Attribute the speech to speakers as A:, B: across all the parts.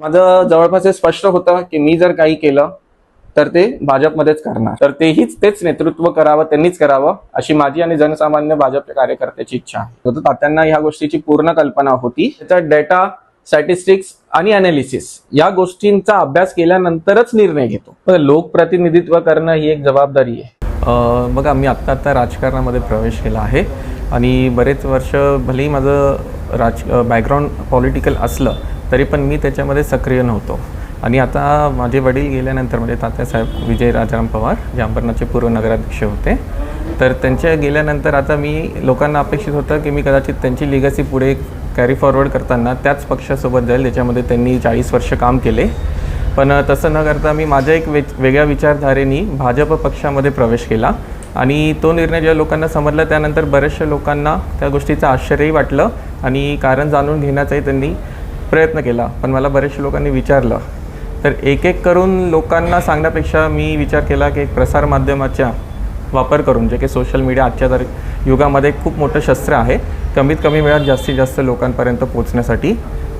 A: माझं जवळपास हे स्पष्ट होतं की मी जर काही केलं तर ते भाजपमध्येच करणार. तर तेहीच तेच नेतृत्व करावं त्यांनीच करावं अशी माझी आणि जनसामान्य भाजपच्या कार्यकर्त्याची इच्छा आहे. तात्यांना ह्या गोष्टीची पूर्ण कल्पना होती. त्याचा डेटा स्टॅटिस्टिक्स आणि अनालिसिस या गोष्टींचा अभ्यास केल्यानंतरच निर्णय घेतो. पण लोकप्रतिनिधित्व करणं ही एक जबाबदारी आहे.
B: बघा मी आत्ता आत्ता राजकारणामध्ये प्रवेश केला आहे आणि बरेच वर्ष भलेही माझं राज बॅकग्राऊंड पॉलिटिकल असलं तरी पण मी त्याच्यामध्ये सक्रिय नव्हतो. आणि आता माझे वडील गेल्यानंतर म्हणजे तात्यासाहेब विजय राजाराम पवार जे अंबरनाथचे पूर्व नगराध्यक्ष होते तर त्यांच्या गेल्यानंतर आता मी लोकांना अपेक्षित होतं की मी कदाचित त्यांची लिगसी पुढे कॅरी फॉरवर्ड करताना त्याच पक्षासोबत जाईल ज्याच्यामध्ये त्यांनी चाळीस वर्ष काम केले. पण तसं न करता मी माझ्या एक वेग वेगळ्या विचारधारेने भाजप पक्षामध्ये प्रवेश केला. आणि तो निर्णय ज्या लोकांना समजला त्यानंतर बऱ्याचशा लोकांना त्या गोष्टीचं आश्चर्यही वाटलं. आणि कारण जाणून घेण्याचाही त्यांनी प्रयत्न केला पण मला बऱ्याचशा लोकांनी विचारलं. तर एक एक करून लोकांना सांगण्यापेक्षा मी विचार केला की एक प्रसारमाध्यमाच्या वापर करून जे की सोशल मीडिया आजच्या तर युगामध्ये खूप मोठं शस्त्र आहे कमीत कमी वेळात जास्तीत जास्त लोकांपर्यंत पोहोचण्यासाठी.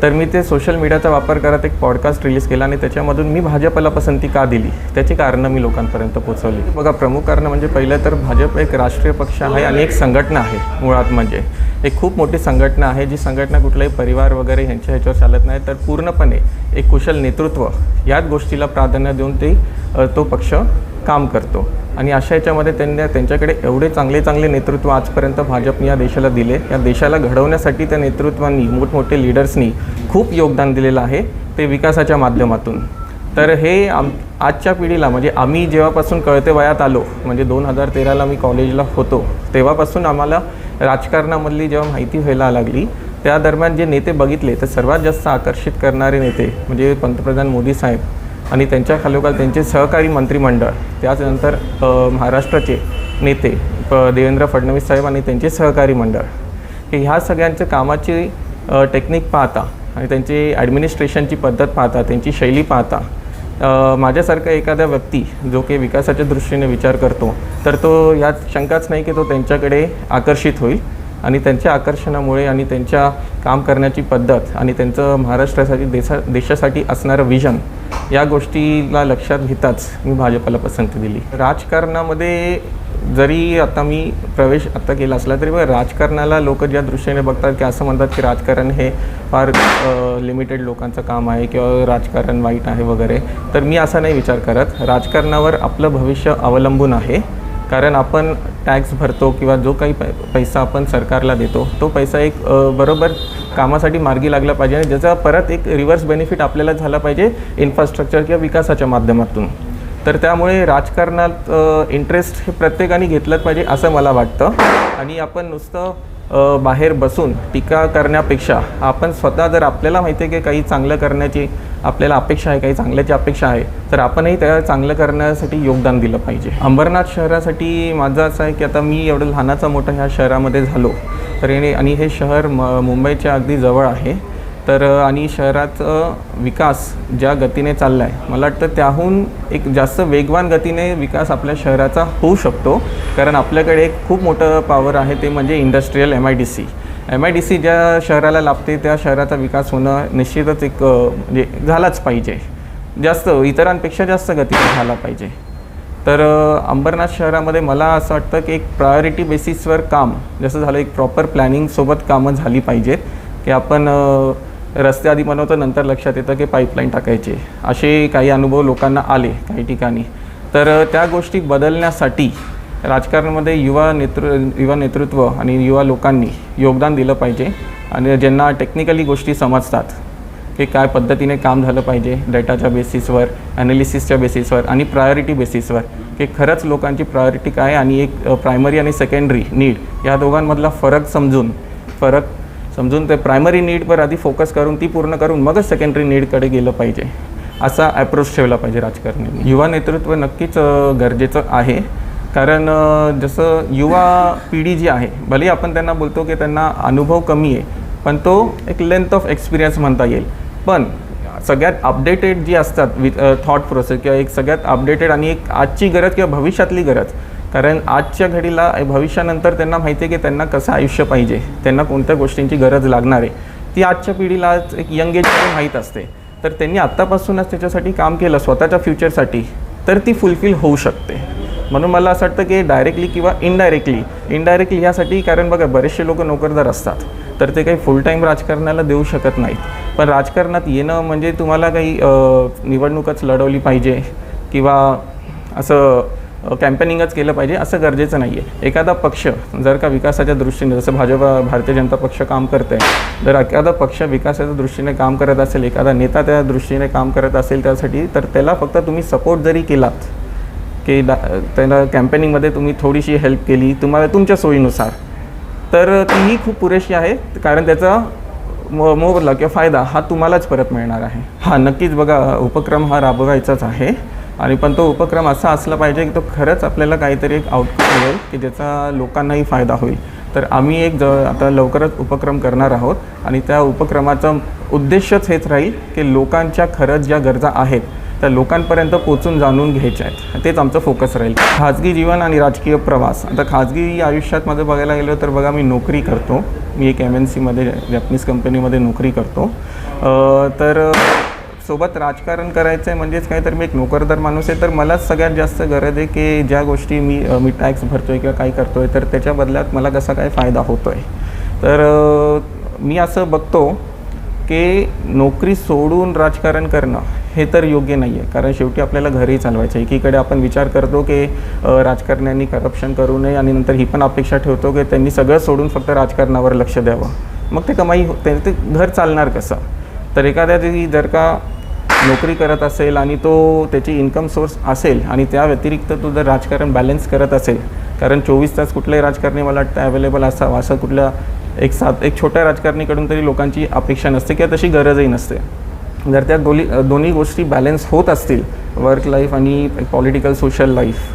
B: तर मी ते सोशल मीडियाचा वापर करत एक पॉडकास्ट रिलीज केला आणि त्याच्यामधून मी भाजपला पसंती का दिली? त्याची कारणं मी लोकांपर्यंत पोहोचवली. बघा प्रमुख कारणं म्हणजे पहिलं तर भाजप एक राष्ट्रीय पक्ष आहे आणि एक संघटना आहे मुळात म्हणजे. एक खूप मोठी संघटना आहे जी संघटना कुठलाही परिवार वगैरे ह्यांच्या ह्याच्यावर चालत नाही. तर पूर्णपणे एक कुशल नेतृत्व याच गोष्टीला प्राधान्य देऊन ते तो पक्ष काम करतो. आणि अशा याच्यामध्ये त्यांनी त्यांच्याकडे एवढे चांगले चांगले नेतृत्व आजपर्यंत भाजपने या देशाला दिले. या देशाला घडवण्यासाठी त्या नेतृत्वांनी मोठमोठे लिडर्सनी खूप योगदान दिलेलं आहे ते विकासाच्या माध्यमातून. तर हे आम आजच्या पिढीला म्हणजे आम्ही जेव्हापासून कळते वयात आलो म्हणजे दोन हजार तेराला मी कॉलेजला होतो तेव्हापासून आम्हाला राजकारणामधली जेव्हा माहिती व्हायला लागली त्या दरम्यान जे नेते बघितले तर सर्वात जास्त आकर्षित करणारे नेते म्हणजे पंतप्रधान मोदी साहेब आणि त्यांच्या खालोखाल त्यांचे सहकारी मंत्रिमंडळ त्याचनंतर महाराष्ट्राचे नेते प देवेंद्र फडणवीस साहेब आणि त्यांचे सहकारी मंडळ. हे ह्या सगळ्यांचं कामाची टेक्निक पाहता आणि त्यांची ॲडमिनिस्ट्रेशनची पद्धत पाहता त्यांची शैली पाहता माझ्यासारखा एखादा व्यक्ती जो की विकासाच्या दृष्टीने विचार करतो तर तो यात शंकाच नाही की तो त्यांच्याकडे आकर्षित होईल. आणि त्यांच्या आकर्षणामुळे आणि त्यांच्या काम करण्याची पद्धत आणि त्यांचं महाराष्ट्रासाठी देशा देशासाठी असणारं विजन या गोष्टीला लक्षात घेताच मी भाजपला पसंती दिली. राजकारणामध्ये जरी आता मी प्रवेश आत्ता केला असला तरी राजकारणाला लोक ज्या दृष्टीने बघतात की असं म्हणतात की राजकारण हे फार लिमिटेड लोकांचं काम आहे किंवा राजकारण वाईट आहे वगैरे तर मी असा नाही विचार करत. राजकारणावर आपलं भविष्य अवलंबून आहे. कारण आपण टॅक्स भरतो किंवा जो काही पै पैसा आपण सरकारला देतो तो पैसा एक बरोबर कामासाठी मार्गी लागला पाहिजे आणि ज्याचा परत एक रिव्हर्स बेनिफिट आपल्याला झाला पाहिजे इन्फ्रास्ट्रक्चर किंवा विकासाच्या माध्यमातून. तर त्यामुळे राजकारणात इंटरेस्ट हे प्रत्येकाने घेतलंच पाहिजे असं मला वाटतं. आणि आपण नुसतं बाहेर बसून टीका करण्यापेक्षा आपण स्वतः जर आपल्याला माहिती आहे की काही चांगलं करण्याची आपल्याला अपेक्षा आहे काही चांगल्याची अपेक्षा आहे तर आपणही त्या चांगलं करण्यासाठी योगदान दिलं पाहिजे. अंबरनाथ शहरासाठी माझं असं आहे की आता मी एवढं लहानाचा मोठा ह्या शहरामध्ये झालो. तर आणि हे शहर म मुंबईच्या अगदी जवळ आहे. तर आणि शहराचं विकास ज्या गतीने चालला आहे मला वाटतं त्याहून एक जास्त वेगवान गतीने विकास आपल्या शहराचा होऊ शकतो. कारण आपल्याकडे एक खूप मोठं पॉवर आहे ते म्हणजे industrial M I D C M I D C ज्या शहराला लाभते त्या शहराचा विकास होणं निश्चितच एक म्हणजे झालाच पाहिजे. जास्त इतरांपेक्षा जास्त गतीने झाला पाहिजे. तर अंबरनाथ शहरामध्ये मला असं वाटतं की एक प्रायोरिटी बेसिसवर काम जसं झालं एक प्रॉपर प्लॅनिंगसोबत कामं झाली पाहिजेत. की आपण रस्ते आधी बनवतं नंतर लक्षात येतं की पाईपलाईन टाकायचे. असे काही अनुभव लोकांना आले काही ठिकाणी. तर त्या गोष्टी बदलण्यासाठी राजकारणामध्ये युवा नेतृ युवा नेतृत्व आणि युवा लोकांनी योगदान दिलं पाहिजे आणि ज्यांना टेक्निकली गोष्टी समजतात की काय पद्धतीने काम झालं पाहिजे डेटाच्या बेसिसवर ॲनालिसिसच्या बेसिसवर आणि प्रायोरिटी बेसिसवर की खरंच लोकांची प्रायोरिटी काय आणि एक प्रायमरी आणि सेकंडरी नीड या दोघांमधला फरक समजून फरक समजून ते प्रायमरी नीडवर आधी फोकस करून ती पूर्ण करून मगच सेकंडरी नीडकडे गेलं पाहिजे. असा ॲप्रोच ठेवला पाहिजे राजकारण्यांनी. युवा नेतृत्व नक्कीच गरजेचं आहे. कारण जसं युवा पिढी जी आहे भले आपण त्यांना बोलतो की त्यांना अनुभव कमी आहे पण तो एक लेंथ ऑफ एक्सपिरियन्स म्हणता येईल. पण सगळ्यात अपडेटेड जी असतात विथ थॉट प्रोसेस किंवा एक सगळ्यात अपडेटेड आणि एक आजची गरज किंवा भविष्यातली गरज कारण आजच्या घडीला भविष्यानंतर त्यांना माहिती आहे की त्यांना कसं आयुष्य पाहिजे त्यांना कोणत्या गोष्टींची गरज लागणार आहे ती आजच्या पिढीला आज एक यंग एजमध्ये माहीत असते. तर त्यांनी आत्तापासूनच त्याच्यासाठी काम केलं स्वतःच्या फ्युचरसाठी तर ती फुलफिल होऊ शकते. म्हणून मला असं वाटतं की डायरेक्टली किंवा इनडायरेक्टली इनडायरेक्टली ह्यासाठी कारण बघा बरेचसे लोक नोकरदार असतात. तर ते काही फुल टाईम राजकारणाला देऊ शकत नाहीत. पण राजकारणात येणं म्हणजे तुम्हाला काही निवडणूकच लढवली पाहिजे किंवा असं कॅम्पेनिंगच केलं पाहिजे असं गरजेचं नाही आहे एखादा पक्ष जर का विकासाच्या दृष्टीने जसं भाजपा भारतीय जनता पक्ष काम करते जर एखादा पक्ष विकासाच्या दृष्टीने काम करत असेल एखादा नेता त्या दृष्टीने काम करत असेल त्यासाठी तर त्याला फक्त तुम्ही सपोर्ट जरी केलात की त्याला कॅम्पेनिंगमध्ये तुम्ही थोडीशी हेल्प केली तुम्हाला तुमच्या सोयीनुसार तर तीही खूप पुरेशी आहे. कारण त्याचा मो मोबदला किंवा फायदा हा तुम्हालाच परत मिळणार आहे. हा नक्कीच बघा उपक्रम हा राबवायचाच आहे. आणि पण तो उपक्रम असा असला पाहिजे की तो खरंच आपल्याला काहीतरी एक आउटकम मिळेल की ज्याचा लोकांनाही फायदा होईल. तर आम्ही एक ज आता लवकरच उपक्रम करणार आहोत आणि त्या उपक्रमाचा उद्देशच हेच राहील की लोकांच्या खरंच ज्या गरजा आहेत त्या लोकांपर्यंत पोचून जाणून घ्यायच्या आहेत. तेच आमचं फोकस राहील. खाजगी जीवन आणि राजकीय प्रवास. आता खाजगी आयुष्यात माझं बघायला गेलं तर बघा मी नोकरी करतो. मी एक एम एन सीमध्ये जॅपनीज कंपनीमध्ये नोकरी करतो. तर सोबत राजकारण करायचं आहे म्हणजेच काय तर मी एक नोकरदार माणूस आहे तर मलाच सगळ्यात जास्त गरज आहे की ज्या गोष्टी मी मी टॅक्स भरतो आहे किंवा काही करतो आहे तर त्याच्या बदल्यात मला कसा काय फायदा होतो आहे तर मी असं बघतो की नोकरी सोडून राजकारण करणं हे तर योग्य नाही आहे कारण शेवटी आपल्याला घरही चालवायचं आहे. एकीकडे आपण विचार करतो की राजकारण्यांनी करप्शन करू नये आणि नंतर ही पण अपेक्षा ठेवतो की त्यांनी सगळं सोडून फक्त राजकारणावर लक्ष द्यावं. मग ते कमाई हो- ते घर चालणार कसं? तर एखाद्या जर का नोकरी करत असेल आणि तो त्याची इन्कम सोर्स असेल आणि त्या व्यतिरिक्त तो जर राजकारण बॅलन्स करत असेल कारण चोवीस तास कुठल्याही राजकारणी मला वाटतं अवेलेबल असावं असं कुठल्या एक सात एक छोट्या राजकारणीकडून तरी लोकांची अपेक्षा नसते किंवा तशी गरजही नसते. जर त्या दोन्ही दोन्ही गोष्टी बॅलन्स होत असतील वर्क लाईफ आणि पॉलिटिकल सोशल लाईफ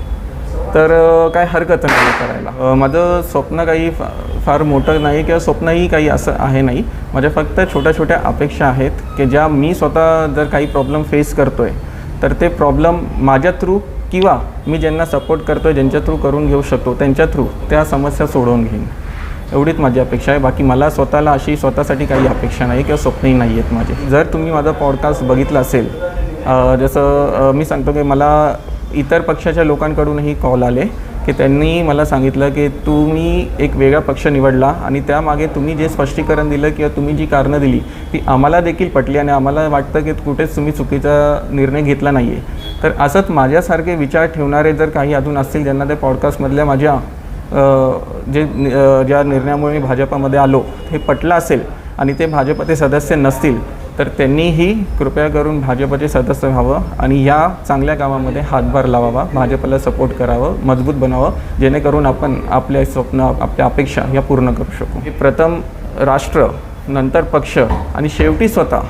B: तर काय हरकत नाही करायला. माझं स्वप्न काही फा फार मोठं नाही किंवा स्वप्नही काही असं आहे नाही. माझ्या फक्त छोट्या छोट्या अपेक्षा आहेत की ज्या मी स्वतः जर काही प्रॉब्लेम फेस करतो आहे तर ते प्रॉब्लेम माझ्या थ्रू किंवा मी ज्यांना सपोर्ट करतो आहे ज्यांच्या थ्रू करून घेऊ शकतो त्यांच्या थ्रू त्या समस्या सोडवून घेईन. एवढीच माझी अपेक्षा आहे. बाकी मला स्वतःला अशी स्वतःसाठी काही अपेक्षा नाही किंवा स्वप्नही नाही आहेत माझे. जर तुम्ही माझा पॉडकास्ट बघितला असेल जसं मी सांगतो की मला इतर पक्षाच्या लोकांकडूनही कॉल आले की त्यांनी मला सांगितलं की तुम्ही एक वेगळा पक्ष निवडला आणि त्यामागे तुम्ही जे स्पष्टीकरण दिलं किंवा तुम्ही जी कारणं दिली ती आम्हाला देखील पटली आणि आम्हाला वाटतं की कुठेच तुम्ही चुकीचा निर्णय घेतला नाही आहे तर असंच माझ्यासारखे विचार ठेवणारे जर काही अजून असतील ज्यांना ते पॉडकास्टमधल्या माझ्या जे ज्या निर्णयामुळे मी भाजपामध्ये आलो हे पटलं असेल आणि ते भाजपचे सदस्य नसतील तर त्यांनीही कृपया करून भाजपचे सदस्य व्हावं आणि या चांगल्या कामामध्ये हातभार लावावा भाजपला सपोर्ट करावं मजबूत बनावं जेणेकरून आपण आपले स्वप्न आपल्या अपेक्षा या पूर्ण करू शकू. हे प्रथम राष्ट्र नंतर पक्ष आणि शेवटी स्वतः.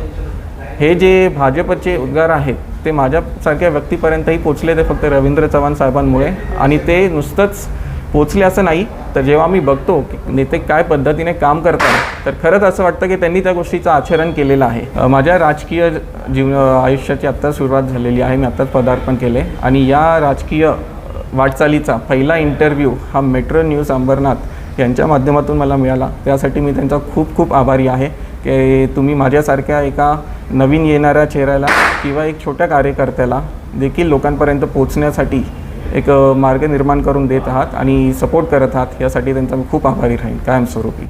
B: हे जे भाजपचे उद्गार आहेत ते माझ्यासारख्या व्यक्तीपर्यंतही पोचले ते फक्त रवींद्र चव्हाण साहेबांमुळे आणि ते नुसतंच पोचले असं नाही तर जेव्हा मी बघतो की नेते काय पद्धतीने काम करतात तर खरंच असं वाटतं की त्यांनी त्या गोष्टीचं आचरण केलेलं आहे. माझ्या राजकीय जीवन आयुष्याची आत्ता सुरुवात झालेली आहे मी आत्ताच पदार्पण केले आणि या राजकीय वाटचालीचा पहिला इंटरव्ह्यू हा मेट्रो न्यूज अंबरनाथ यांच्या माध्यमातून मला मिळाला. त्यासाठी मी त्यांचा खूप खूप आभारी आहे की तुम्ही माझ्यासारख्या एका नवीन येणाऱ्या चेहऱ्याला किंवा एक छोट्या कार्यकर्त्याला देखील लोकांपर्यंत पोचण्यासाठी एक मार्ग निर्माण करून देत आहात आणि सपोर्ट करत आहात यासाठी त्यांचा मी खूप आभारी राहीन कायमस्वरूपी.